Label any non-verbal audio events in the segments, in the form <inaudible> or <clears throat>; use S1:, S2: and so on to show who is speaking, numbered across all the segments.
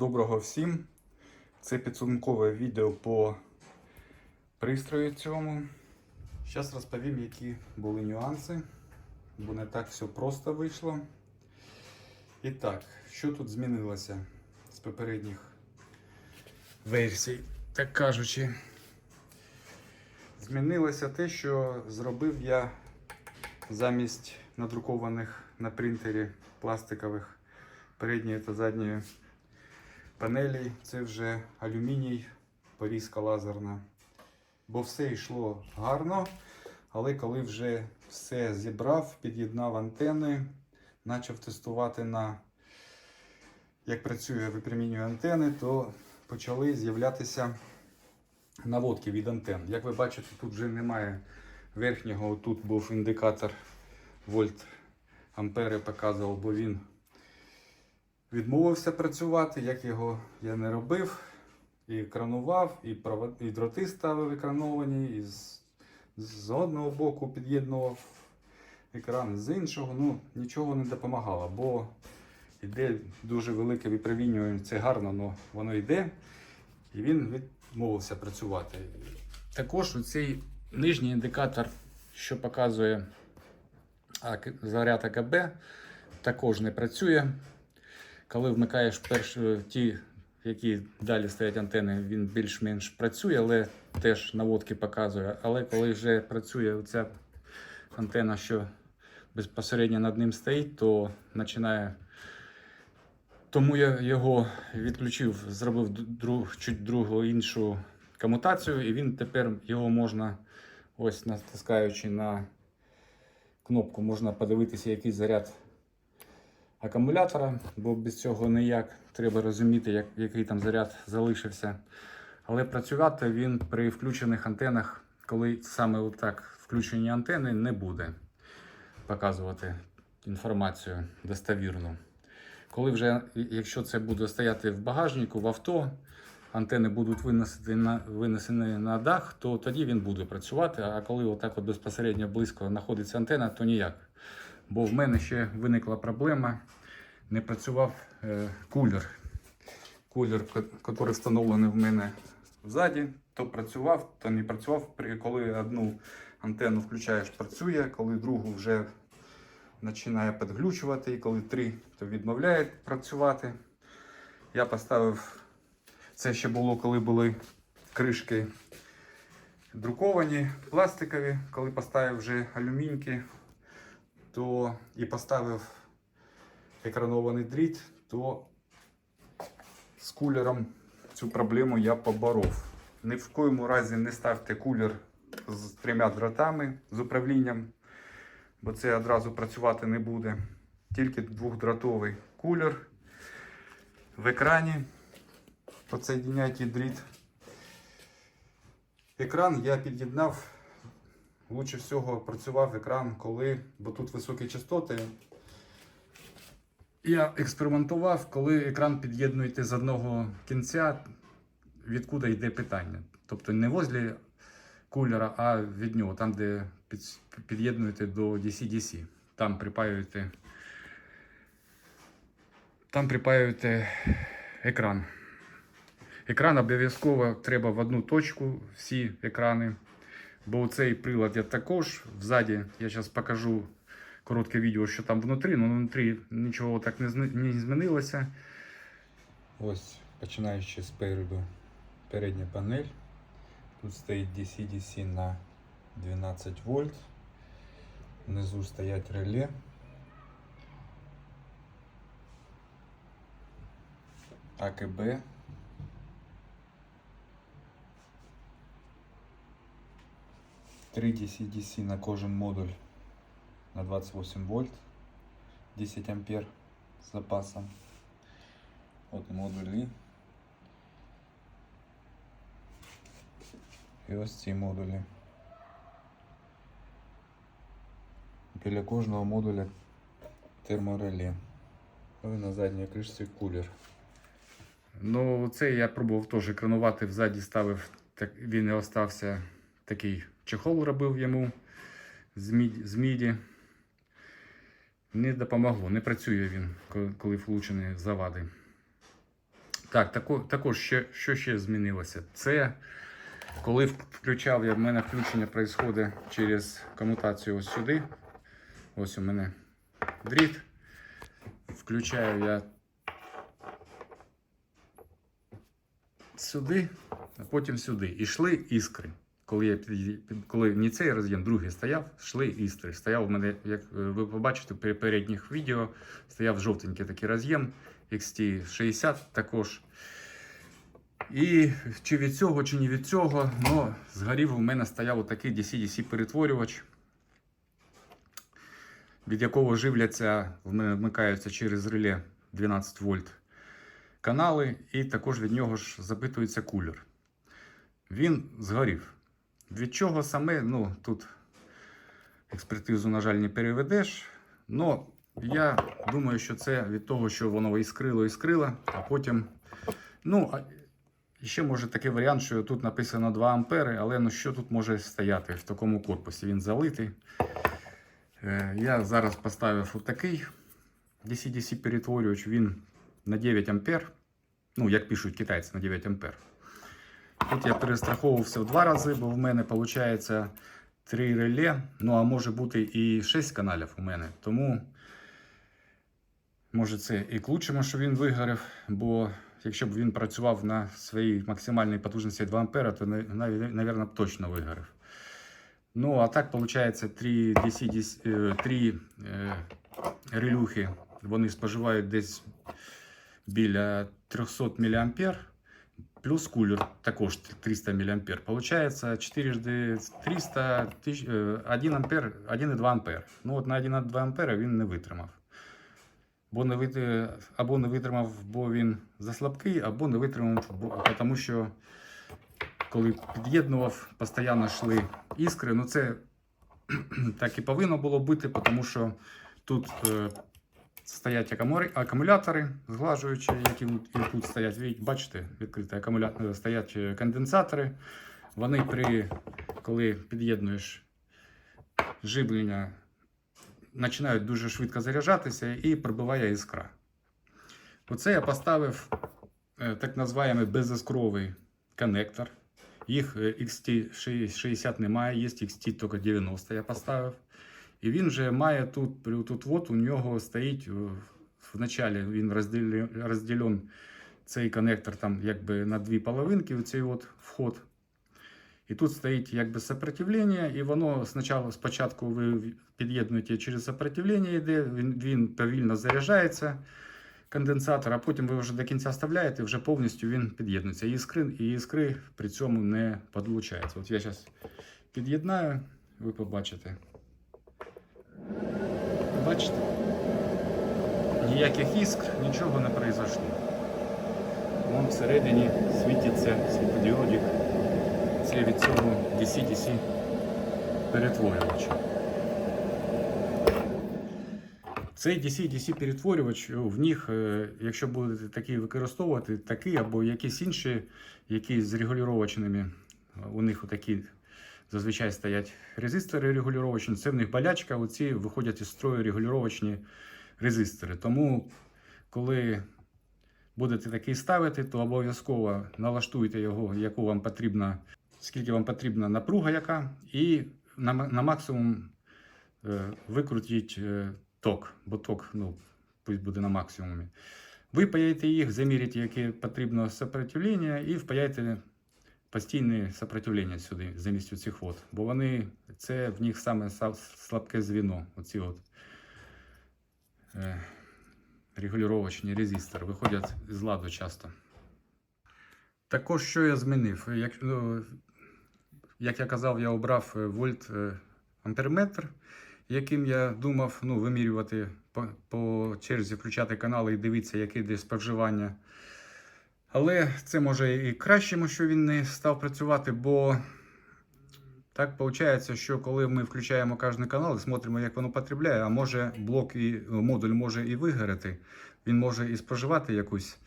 S1: Доброго всім! Це підсумкове відео по пристрою цьому. Зараз розповім, які були нюанси, бо не так все просто вийшло. І так, що тут змінилося з попередніх версій, так кажучи. Змінилося те, що зробив я замість надрукованих на принтері пластикових передньої та задньої панелі це вже алюміній, порізка лазерна. Бо все йшло гарно, але коли вже все зібрав, під'єднав антени, почав тестувати на як працює випромінює антени, то почали з'являтися наводки від антен. Як ви бачите, тут вже немає верхнього, тут був індикатор вольт ампери показував, бо він відмовився працювати, як його я не робив. І екранував, і, і дроти ставив екрановані, і з... з одного боку під'єднував екран, з іншого. Ну, нічого не допомагало, бо йде дуже велике випромінювання, це гарно, але воно йде. І він відмовився працювати. Також цей нижній індикатор, що показує заряд АКБ, також не працює. Коли вмикаєш перші ті, які далі стоять антени, він більш-менш працює, але теж наводки показує. Але коли вже працює ця антена, що безпосередньо над ним стоїть, то починає. Тому я його відключив, зробив друг, чуть другу іншу комутацію, і він тепер його можна, ось натискаючи на кнопку, можна подивитися, який заряд акумулятора, бо без цього ніяк. Треба розуміти, як, який там заряд залишився. Але працювати він при включених антенах, коли саме отак включені антени, не буде показувати інформацію достовірну. Коли вже, якщо це буде стояти в багажнику, в авто, антени будуть винесені на, винесені на дах, то тоді він буде працювати. А коли отак от безпосередньо близько знаходиться антена, то ніяк. Бо в мене ще виникла проблема. Не працював е, кулер. Кулер, який встановлений в мене ззаді, то працював, то не працював. Коли одну антенну включаєш, працює, коли другу вже починає підглючувати, і коли три, то відмовляє працювати. Я поставив це ще було, коли були кришки друковані, пластикові. Коли поставив вже алюміньки, то і поставив екранований дріт, то з кулером цю проблему я поборов. Ні в коєму разі не ставте кулер з трьома дротами з управлінням, бо це одразу працювати не буде. Тільки двохдротовий кулер в екрані. Подсоединяйте дріт. Екран я під'єднав. Лучше всього працював екран, коли, бо тут високі частоти. Я експериментував, коли екран під'єднуєте з одного кінця, відкуди йде питання. Тобто не возле кулера, а від нього, там, де під'єднуєте до DC-DC. Там припаюєте, там припаюєте екран. Екран обов'язково треба в одну точку, всі екрани. Бо цей прилад я також взаді, я зараз покажу коротке відео, що там внутрі, але внутрі нічого так не змінилося. Ось, починаючи спереду, передня панель. Тут стоїть DC-DC на 12 вольт. Внизу стоять реле. АКБ. Три DC-DC на кожен модуль на 28 вольт, 10 ампер з запасом. От модулі. І ось ці модулі. Біля кожного модуля термореле. Ну і на задній кришці кулер. Ну, це я пробував теж екранувати взаді ставив, так, він і остався такий Чехол робив йому з міді. Не допомогло, не працює він, коли- влучені завади. Так, тако, також ще, що ще змінилося? Це коли включав я, в мене включення відбувається через комутацію ось сюди. Ось у мене дріт. Включаю я сюди, а потім сюди. І йшли іскри. Коли, я коли не цей роз'єм, другий стояв, йшли іскри. Стояв у мене, як е, ви побачите в передніх відео, стояв жовтенький такий роз'єм XT60 також. І чи від цього, чи не від цього, ну, згорів у мене стояв отакий DC-DC перетворювач, від якого живляться, вмикаються через реле 12 вольт канали, і також від нього ж запитується кулер. Він згорів. Від чого саме, ну тут експертизу, на жаль, не переведеш. Но я думаю, що це від того, що воно іскрило, іскрило, а потім. Ну, ще може такий варіант, що тут написано 2 ампери, але ну що тут може стояти в такому корпусі? Він залитий. Е, Я зараз поставив отакий DC-DC перетворювач, він на 9 ампер. Ну, як пишуть китайці, на 9 ампер. Тут я перестраховувався в два рази, бо в мене виходить 3 реле, ну а може бути і 6 каналів у мене. Тому може це і к лучшому, що він вигорів, бо якщо б він працював на своїй максимальній потужності 2 ампера, то, мабуть, б точно вигорів. Ну, а так, виходить, 3 DC, DC, 3 е, релюхи, вони споживають десь біля 300 мА, плюс кулер також 300 мА. Получается 4 300, 1 ампер, 1,2 ампер. Ну от на 1,2 ампера він не витримав. Бо не вит- або не витримав, бо він заслабкий, або не витримав, бо, тому що коли під'єднував, постійно йшли іскри. Ну це <clears throat> так і повинно було бути, тому що тут е, стоять акумулятори зглажуючі, які тут стоять. Ви бачите, відкриті акумулятори, стоять е, конденсатори. Вони при коли під'єднуєш живлення, починають дуже швидко заряджатися і прибиває іскра. Оце я поставив е, так називаємо безіскровий коннектор. Їх е, XT60 немає, є XT тільки 90 я поставив. І він вже має тут, тут от у нього стоїть е, в началі він розділен, цей коннектор там якби на дві половинки, цей от вход. І тут стоїть якби сопротивлення, і воно спочатку, спочатку ви під'єднуєте через сопротивлення, йде, він, він повільно заряджається, конденсатор, а потім ви вже до кінця вставляєте, вже повністю він під'єднується. І іскри, і іскри при цьому не підлучаються. От я зараз під'єднаю, ви побачите. Бачите? Ніяких іскр, нічого не произошло. Вон всередині світиться світлодіодик. Це від цього DC-DC перетворювача. Цей DC-DC перетворювач, в них, е, якщо будете такий використовувати, такий або якісь інші, які з регулювачними, у них такі зазвичай стоять резистори регулювачні, це в них болячка, оці виходять із строю регулювачні резистори. Тому, коли будете такий ставити, то обов'язково налаштуйте його, яку вам потрібна, скільки вам потрібна напруга, яка, і на, на максимум е, викрутіть е, ток, бо ток ну, пусть буде на максимумі. Випаяйте їх, заміряйте, яке потрібно сопротивлення, і впаяйте постійне сопротивлення сюди, замість цих вод. Бо вони, це в них саме слабке звіно, оці от е, регулювачні резистори, виходять з ладу часто. Також що я змінив? Як, ну, як я казав, я обрав е, вольт е, амперметр, яким я думав ну, вимірювати по, по черзі, включати канали і дивитися, яке де споживання. Але це може і кращому, що він не став працювати, бо так виходить, що коли ми включаємо кожен канал і смотримо, як воно потребляє, а може блок і модуль може і вигорати, він може і споживати якусь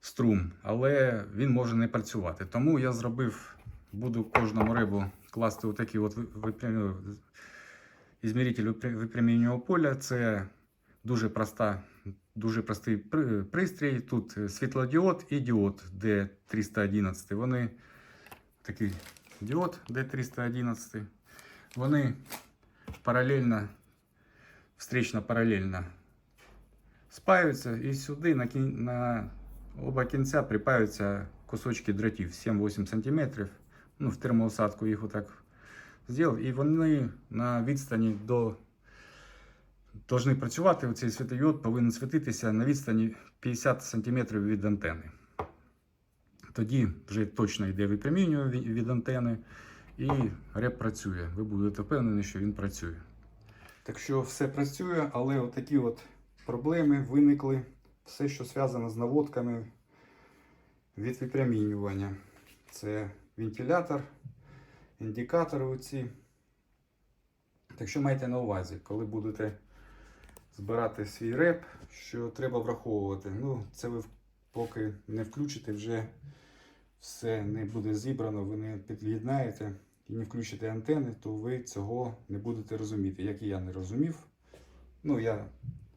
S1: струм, але він може не працювати. Тому я зробив, буду кожному рибу класти отакий от випрям... ізміритель випряміння поля. Це дуже проста дуже простий при- пристрій. Тут е, світлодіод і діод D311. Вони такий діод D311. Вони паралельно, встречно паралельно спаються і сюди на, кін- на оба кінця припаються кусочки дротів 7-8 см. Ну, в термоусадку їх отак зробив. І вони на відстані до Должны працювати. Оцей світодіод повинен світитися на відстані 50 см від антени. Тоді вже точно йде випромінювання від антени і реп працює. Ви будете впевнені, що він працює. Так що все працює, але отакі от проблеми виникли. Все, що зв'язано з наводками від випромінювання. Це вентилятор, індикатори оці. Так що майте на увазі, коли будете збирати свій реп, що треба враховувати. Ну, це ви поки не включите, вже все не буде зібрано, ви не під'єднаєте і не включите антени, то ви цього не будете розуміти, як і я не розумів. Ну, я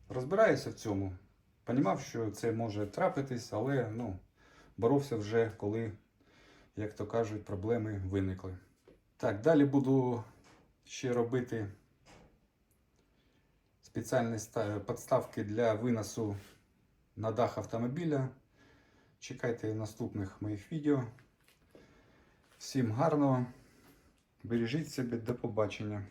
S1: розбираюся в цьому, понімав, що це може трапитись, але ну, боровся вже, коли, як то кажуть, проблеми виникли. Так, далі буду ще робити спеціальні подставки для виносу на дах автомобіля. Чекайте наступних моїх відео. Всім гарного. Бережіть себе, до побачення.